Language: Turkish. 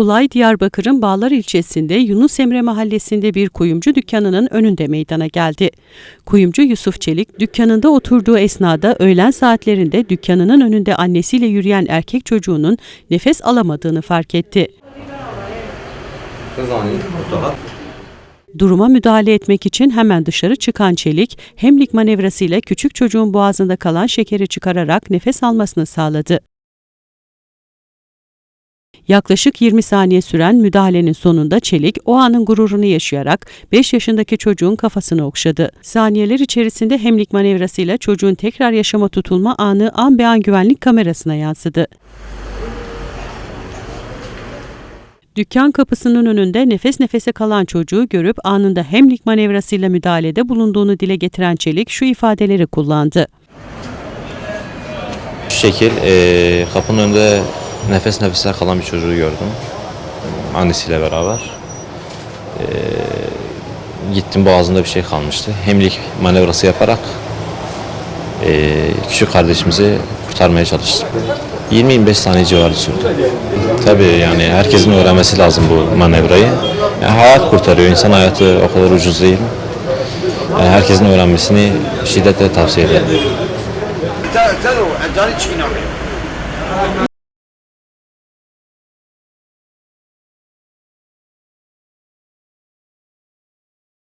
Olay Diyarbakır'ın Bağlar ilçesinde Yunus Emre mahallesinde bir kuyumcu dükkanının önünde meydana geldi. Kuyumcu Yusuf Çelik dükkanında oturduğu esnada öğlen saatlerinde dükkanının önünde annesiyle yürüyen erkek çocuğunun nefes alamadığını fark etti. Duruma müdahale etmek için hemen dışarı çıkan Çelik, hemlik manevrasıyla küçük çocuğun boğazında kalan şekeri çıkararak nefes almasını sağladı. Yaklaşık 20 saniye süren müdahalenin sonunda Çelik o anın gururunu yaşayarak 5 yaşındaki çocuğun kafasını okşadı. Saniyeler içerisinde hemlik manevrasıyla çocuğun tekrar yaşama tutulma anı an be an güvenlik kamerasına yansıdı. Dükkan kapısının önünde nefes nefese kalan çocuğu görüp anında hemlik manevrasıyla müdahalede bulunduğunu dile getiren Çelik şu ifadeleri kullandı. Şu şekil eee, kapının önünde nefes nefese kalan bir çocuğu gördüm. Annesiyle beraber. Eee, gittim boğazında bir şey kalmıştı. Hemlik manevrası yaparak eee, küçük kardeşimizi kurtarmaya çalıştım. 20-25 saniye civarı sürdü. Tabii yani herkesin öğrenmesi lazım bu manevrayı. Yani hayat kurtarıyor. İnsan hayatı o kadar ucuz değil. Yani herkesin öğrenmesini şiddetle tavsiye ederim.